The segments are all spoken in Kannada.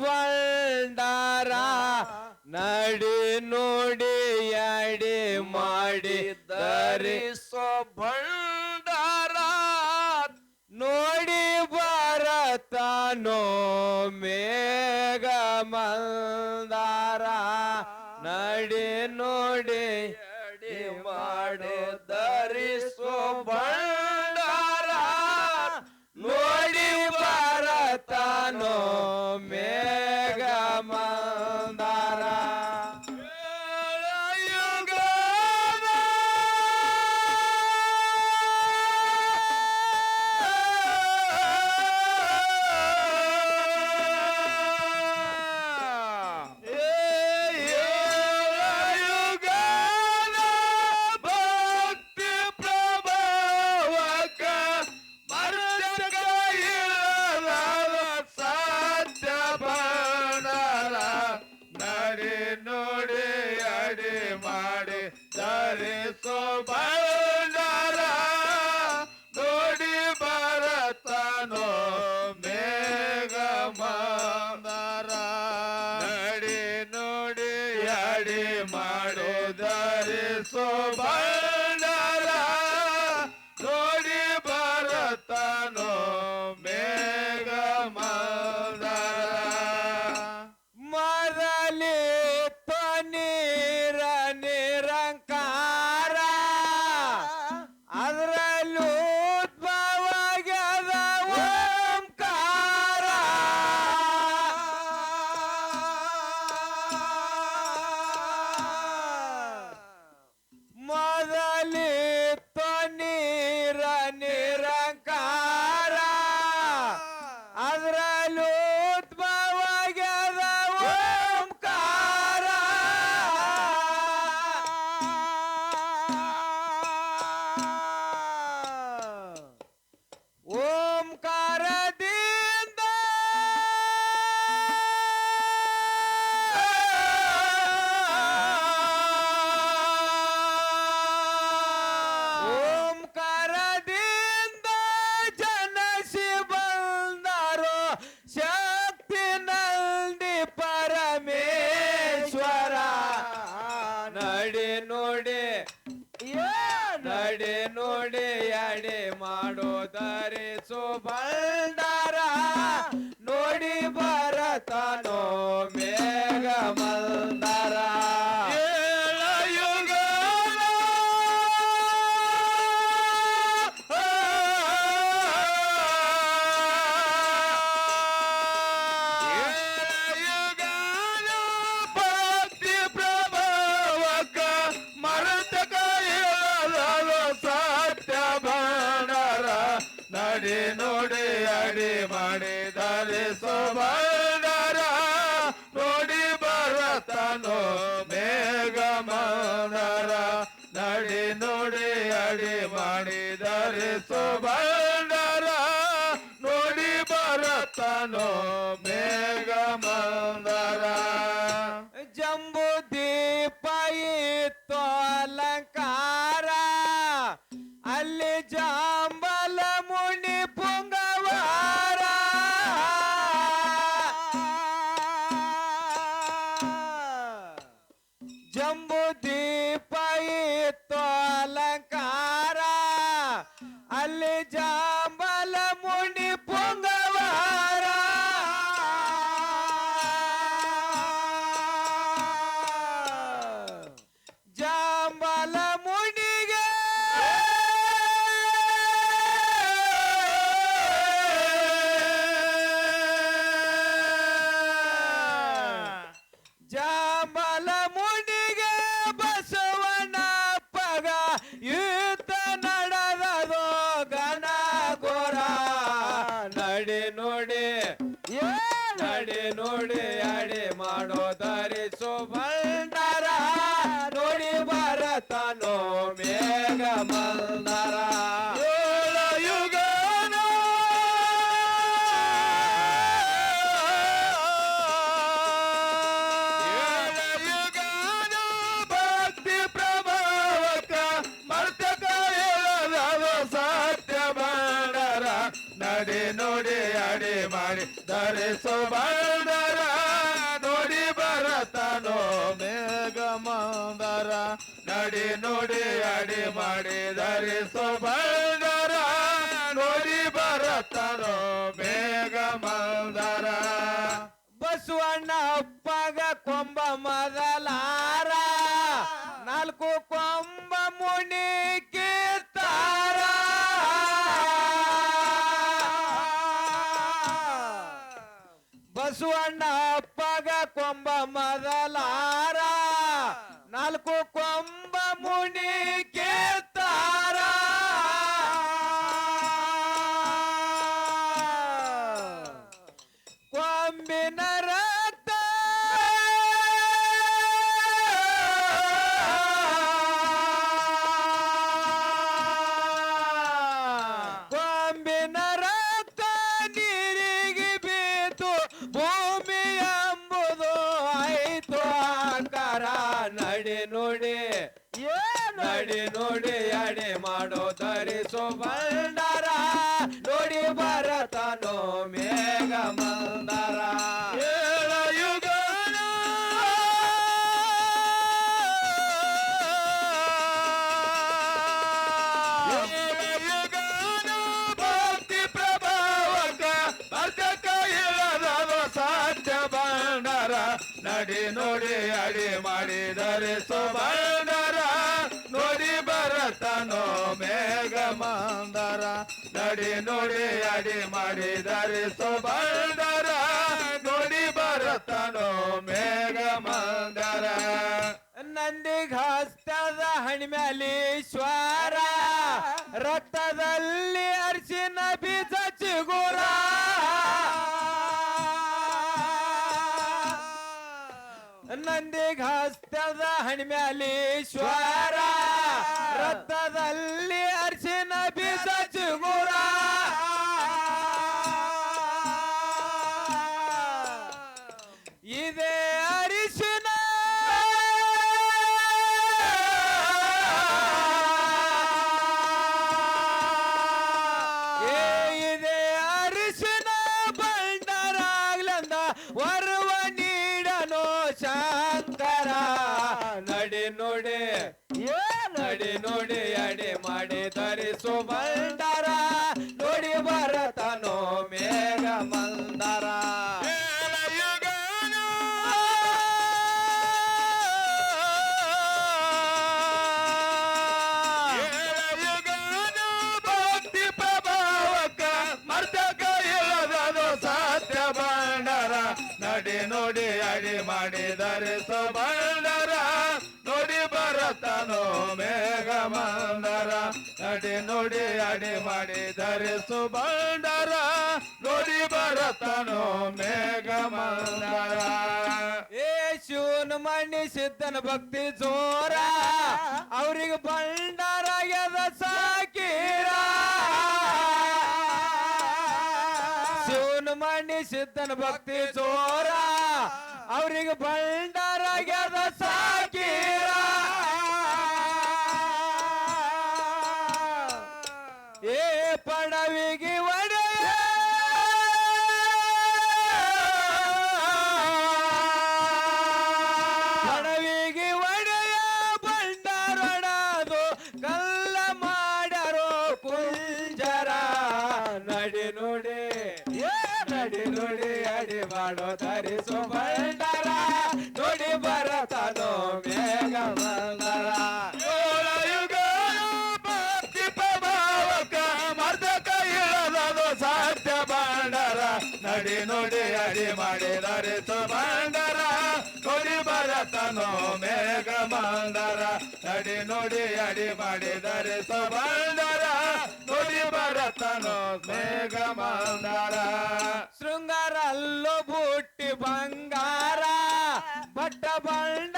ಬಂಡಾರ ನಡಿ ನೋಡಿ ಅಡಿ ಮಾಡಿ ಧರಿಸೋ ಬಂಡಾರ ನೋಡಿ ಬರತನೋ ಮೇಗ ಮಂದಾರ. ನಡಿ ನೋಡಿ Bye-bye. I love Guatemala. ಮಾಡಿ ನೋಡಿ, ಅಡಿ ಮಾಡಿ. ದರೆ ಬಂದರ, ನೋಡಿ ಬರತನೋ ಮೇಘ ಮಂದರ. ನಡಿ ನೋಡಿ, ಅಡಿ ಮಾಡಿ. ದರೆ ಬಂದರ, ನೋಡಿ ಬರತನೋ ಮೇಘ ಮಂದರ. ಬಸವಣ್ಣ ಅಪ್ಪಗ ಕೊಂಬ ಮೊದಲಾರ ನಾಲ್ಕು থামবে ಅಡಿ ಮಾಡಿ ಮಾಡಿದರೆ ಬಂಡರ ನೋಡಿ ಬರತನೋ ಮೇಘ ಮಂದರ. ನಡಿ ನೋಡಿ ಅಡಿ ಮಾಡಿದರೆ ಸುಬಂದರ ನೋಡಿ ಬರತನೋ ಮೇಘ ಮಂದರ. ಘಾಸ್ತದ ಹಸ್ತದ ಹಣಿಮ್ಯಾಲೀಶ್ವರ. ರಕ್ತದಲ್ಲಿ ನಂದಿಗ್ ಹಸ್ತದ ಹಣಿಮ್ಯಾಲೀಶ್ವರ ರಕ್ತದಲ್ಲಿ ಅರ್ಶಿನ ಬೀಜ ಚಿಗುರ ನೋಡಿ ಅಡಿ ಮಾಡಿ ನೋಡಿ ಬರತನೋ ಮೇಘ ಮಂದರ ಅಡಿ ನೋಡಿ ಅಡಿ ಮಾಡಿದರೆ ಬಂಡರ ನೋಡಿ ಬರತನೋ ಮೇಘ ಮಂದರ ಏ ಶಿವನ ಮಣ್ಣಿ ಸಿದ್ಧನ ಭಕ್ತಿ ಜೋರ, ಅವ್ರಿಗೆ ಬಂಡಾರಾಗ್ಯದ ಸಾಕೀರ. ಶಿವನ ಸಿದ್ಧನ ಭಕ್ತಿ ಜೋರ ಅವ್ರಿಗೆ ಬಂಡಾರಾಗ್ಯದ ಸಾಕೀರ. ನಡಿ ಅಡಿ ಮಾಡಿದರೆ ಧರಿಸು ಬಂಡರ ನೋಡಿ ಬರತನೋ ಮೇಘ ಮಂದರ. ಶೃಂಗಾರ ಅಲ್ಲೋ ಬುಟ್ಟಿ ಬಂಗಾರ, ಬಟ್ಟ ಬಂಡಾರ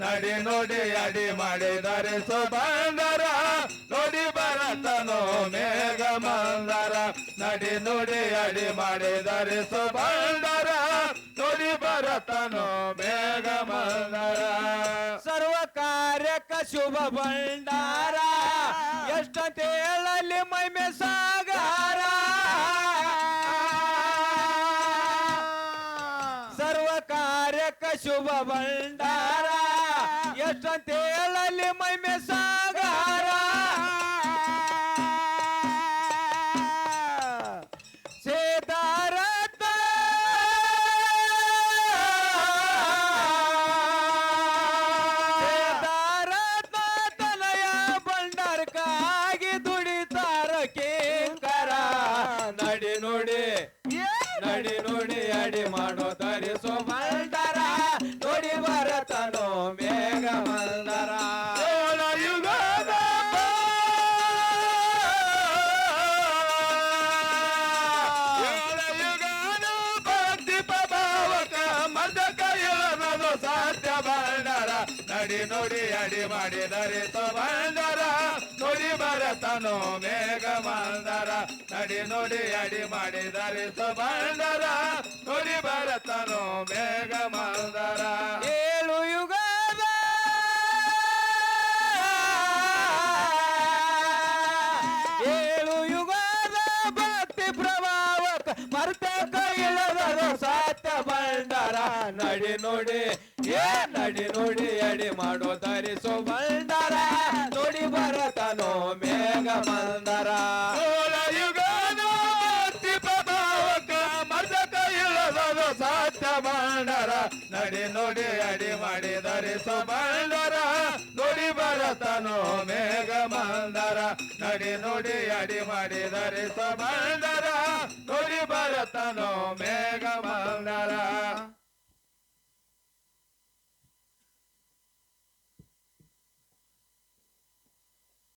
ನಡಿ ನೋಡಿ ಅಡಿ ಮಾಡಿದರೆ ಸುಬಂಡರ ನೋಡಿ ಬರತನೋ ಮೇಘ ಮಂದರ. ನಡಿ ನೋಡಿ ಅಡಿ ಮಾಡಿದರೆ ಸುಬಂಡರ ನೋಡಿ ಬರತನೋ ಮೇಘ ಮಂದರ. ಕಾರ್ಯಕ ಶುಭ ಭಂಡಾರ. ಎಷ್ಟಂತ ಹೇಳಲಿ ಮೈಮೆ ಸಾಗಾರ ಸರ್ವ ಕಾರ್ಯಕ್ಕ ಶುಭ ಭಂಡಾರ. ಎಷ್ಟಂತ ಹೇಳಲಿ ಮೈಮೆ ಸಾಗಾರ ನಡಿ ಅಡಿ ಮಾಡಿದರೆ ಬಂದರ ನೋಡಿ ಬರತನು ಮೇಘ ಮಂದರ. ನಡಿ ನೋಡಿ ಅಡಿ ಮಾಡಿದರೆ ಬಂದರ ನೋಡಿ ಬರತನು ಮೇಘ ಮಂದರ. ಏಳು ಯುಗ ಏಳು ಯುಗದ ಭಕ್ತಿ ಪ್ರಭಾವಕ ಮರ್ತ ಸಾತ್ಯ ಬಂಡರ ನಡಿ ನೋಡಿ. ಏ ನಡಿ ನೋಡಿ ಅಡಿ ಮಾಡೋ ತರಿಸೋ ಬಂದರ. ನೋಡಿ ಬರತನೋ ಮೇಘ ಮಂದರ. ಬಂಡರ ನಡಿ ನೋಡಿ ಅಡಿ ಮಾಡಿದರೆ ಬಂಡರ ನೋಡಿ ಬರತನೋ ಮೇಘ ಮಂದರ. ನಡಿ ನೋಡಿ ಅಡಿ ಮಾಡಿದರೆ ಬಂಡರ ನೋಡಿ ಬರತನೋ ಮೇಘ